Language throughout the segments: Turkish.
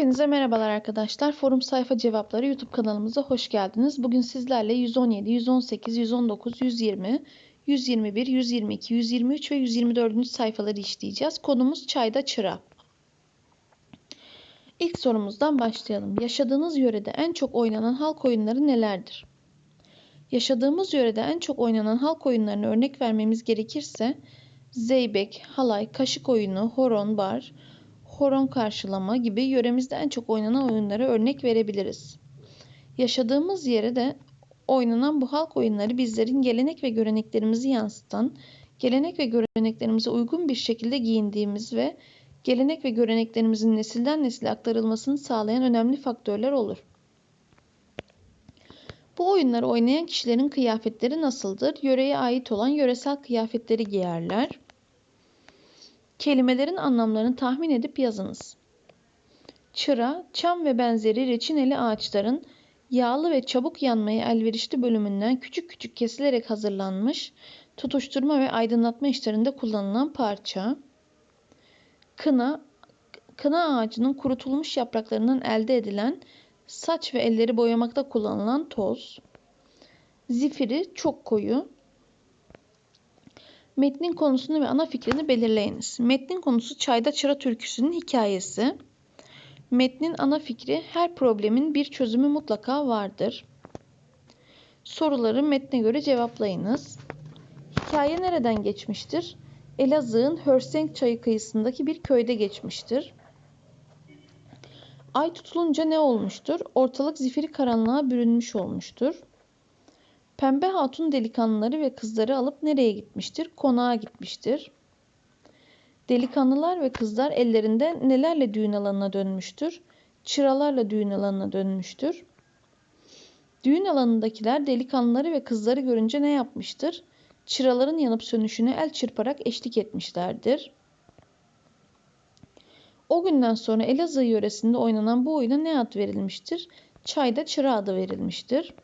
Hepinize merhabalar arkadaşlar. Forum sayfa cevapları YouTube kanalımıza hoş geldiniz. Bugün sizlerle 117, 118, 119, 120, 121, 122, 123 ve 124. sayfaları işleyeceğiz. Konumuz çayda çıra. İlk sorumuzdan başlayalım. Yaşadığınız yörede en çok oynanan halk oyunları nelerdir? Yaşadığımız yörede en çok oynanan halk oyunlarını örnek vermemiz gerekirse zeybek, halay, kaşık oyunu, horon, bar, horon karşılama gibi yöremizde en çok oynanan oyunlara örnek verebiliriz. Yaşadığımız yere de oynanan bu halk oyunları bizlerin gelenek ve göreneklerimizi yansıtan, gelenek ve göreneklerimize uygun bir şekilde giyindiğimiz ve gelenek ve göreneklerimizin nesilden nesile aktarılmasını sağlayan önemli faktörler olur. Bu oyunları oynayan kişilerin kıyafetleri nasıldır? Yöreye ait olan yöresel kıyafetleri giyerler. Kelimelerin anlamlarını tahmin edip yazınız. Çıra, çam ve benzeri reçineli ağaçların yağlı ve çabuk yanmaya elverişli bölümünden küçük küçük kesilerek hazırlanmış, tutuşturma ve aydınlatma işlerinde kullanılan parça. Kına, kına ağacının kurutulmuş yapraklarından elde edilen saç ve elleri boyamakta kullanılan toz. Zifiri çok koyu, Metnin konusunu ve ana fikrini belirleyiniz. Metnin konusu Çayda Çıra türküsünün hikayesi. Metnin ana fikri her problemin bir çözümü mutlaka vardır. Soruları metne göre cevaplayınız. Hikaye nereden geçmiştir? Elazığ'ın Hörsenk çayı kıyısındaki bir köyde geçmiştir. Ay tutulunca ne olmuştur? Ortalık zifiri karanlığa bürünmüş olmuştur. Pembe Hatun delikanlıları ve kızları alıp nereye gitmiştir? Konağa gitmiştir. Delikanlılar ve kızlar ellerinde nelerle düğün alanına dönmüştür? Çıralarla düğün alanına dönmüştür. Düğün alanındakiler delikanlıları ve kızları görünce ne yapmıştır? Çıraların yanıp sönüşüne el çırparak eşlik etmişlerdir. O günden sonra Elazığ yöresinde oynanan bu oyuna ne ad verilmiştir? Çayda çıra adı verilmiştir.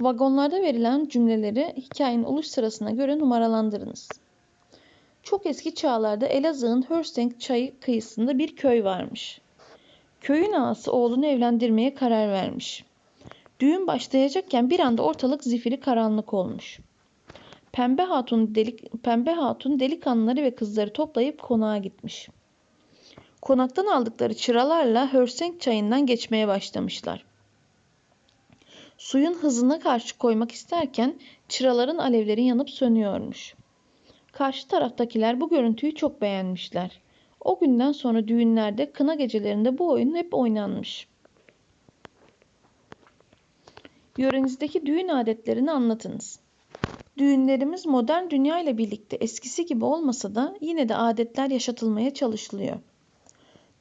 Vagonlarda verilen cümleleri hikayenin oluş sırasına göre numaralandırınız. Çok eski çağlarda Elazığ'ın Hörsenk çayı kıyısında bir köy varmış. Köyün ağası oğlunu evlendirmeye karar vermiş. Düğün başlayacakken bir anda ortalık zifiri karanlık olmuş. Pembe Hatun, delik, Pembe Hatun delikanlıları ve kızları toplayıp konağa gitmiş. Konaktan aldıkları çıralarla Hörsenk çayından geçmeye başlamışlar. Suyun hızına karşı koymak isterken çıraların alevleri yanıp sönüyormuş. Karşı taraftakiler bu görüntüyü çok beğenmişler. O günden sonra düğünlerde, kına gecelerinde bu oyun hep oynanmış. Yörenizdeki düğün adetlerini anlatınız. Düğünlerimiz modern dünya ile birlikte eskisi gibi olmasa da yine de adetler yaşatılmaya çalışılıyor.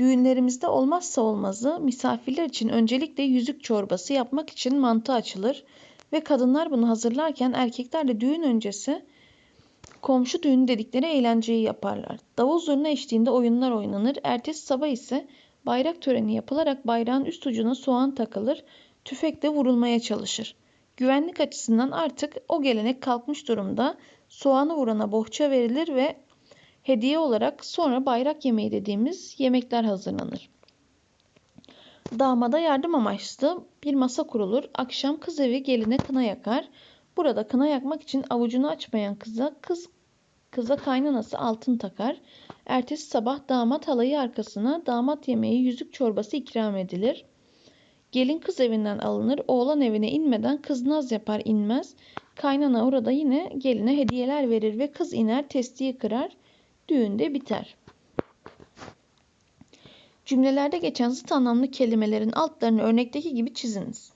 Düğünlerimizde olmazsa olmazı misafirler için öncelikle yüzük çorbası yapmak için mantı açılır ve kadınlar bunu hazırlarken erkekler de düğün öncesi komşu düğün dedikleri eğlenceyi yaparlar. Davul zurna eşliğinde oyunlar oynanır. Ertesi sabah ise bayrak töreni yapılarak bayrağın üst ucuna soğan takılır, tüfekle vurulmaya çalışır. Güvenlik açısından artık o gelenek kalkmış durumda. Soğanı vurana bohça verilir ve hediye olarak sonra bayrak yemeği dediğimiz yemekler hazırlanır. Damada yardım amaçlı bir masa kurulur. Akşam kız evi geline kına yakar. Burada kına yakmak için avucunu açmayan kıza kız kıza kaynanası altın takar. Ertesi sabah damat halayı arkasına damat yemeği yüzük çorbası ikram edilir. Gelin kız evinden alınır. Oğlan evine inmeden kız naz yapar inmez. Kaynana orada yine geline hediyeler verir ve kız iner testiyi kırar düğünde biter. Cümlelerde geçen zıt anlamlı kelimelerin altlarını örnekteki gibi çiziniz.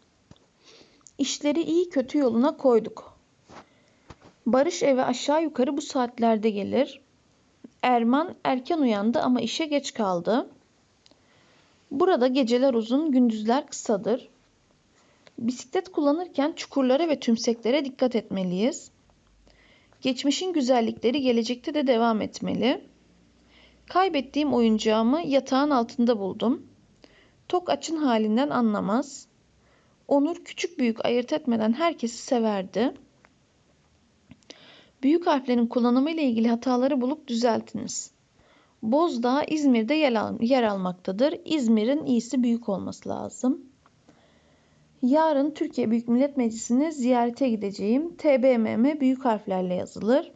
İşleri iyi kötü yoluna koyduk. Barış eve aşağı yukarı bu saatlerde gelir. Erman erken uyandı ama işe geç kaldı. Burada geceler uzun, gündüzler kısadır. Bisiklet kullanırken çukurlara ve tümseklere dikkat etmeliyiz. Geçmişin güzellikleri gelecekte de devam etmeli. Kaybettiğim oyuncağımı yatağın altında buldum. Tok açın halinden anlamaz. Onur küçük büyük ayırt etmeden herkesi severdi. Büyük harflerin kullanımı ile ilgili hataları bulup düzeltiniz. Bozdağ İzmir'de yer, al- yer almaktadır. İzmir'in iyisi büyük olması lazım. Yarın Türkiye Büyük Millet Meclisi'ni ziyarete gideceğim. TBMM büyük harflerle yazılır.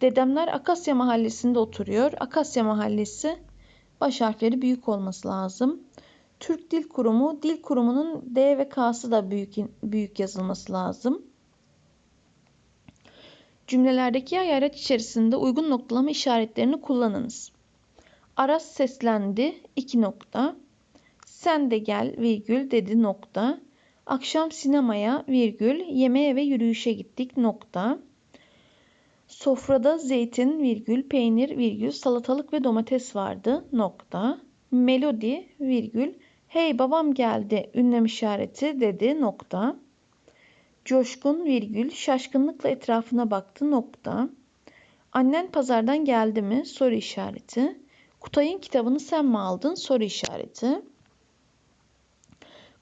Dedemler Akasya Mahallesi'nde oturuyor. Akasya Mahallesi baş harfleri büyük olması lazım. Türk Dil Kurumu, Dil Kurumu'nun D ve K'sı da büyük büyük yazılması lazım. Cümlelerdeki araç içerisinde uygun noktalama işaretlerini kullanınız. Aras seslendi, iki nokta. Sen de gel, virgül dedi nokta. Akşam sinemaya, virgül, yemeğe ve yürüyüşe gittik nokta. Sofrada zeytin, virgül, peynir, virgül, salatalık ve domates vardı nokta. Melodi, virgül, hey babam geldi, ünlem işareti dedi nokta. Coşkun virgül şaşkınlıkla etrafına baktı nokta. Annen pazardan geldi mi? Soru işareti. Kutay'ın kitabını sen mi aldın? Soru işareti.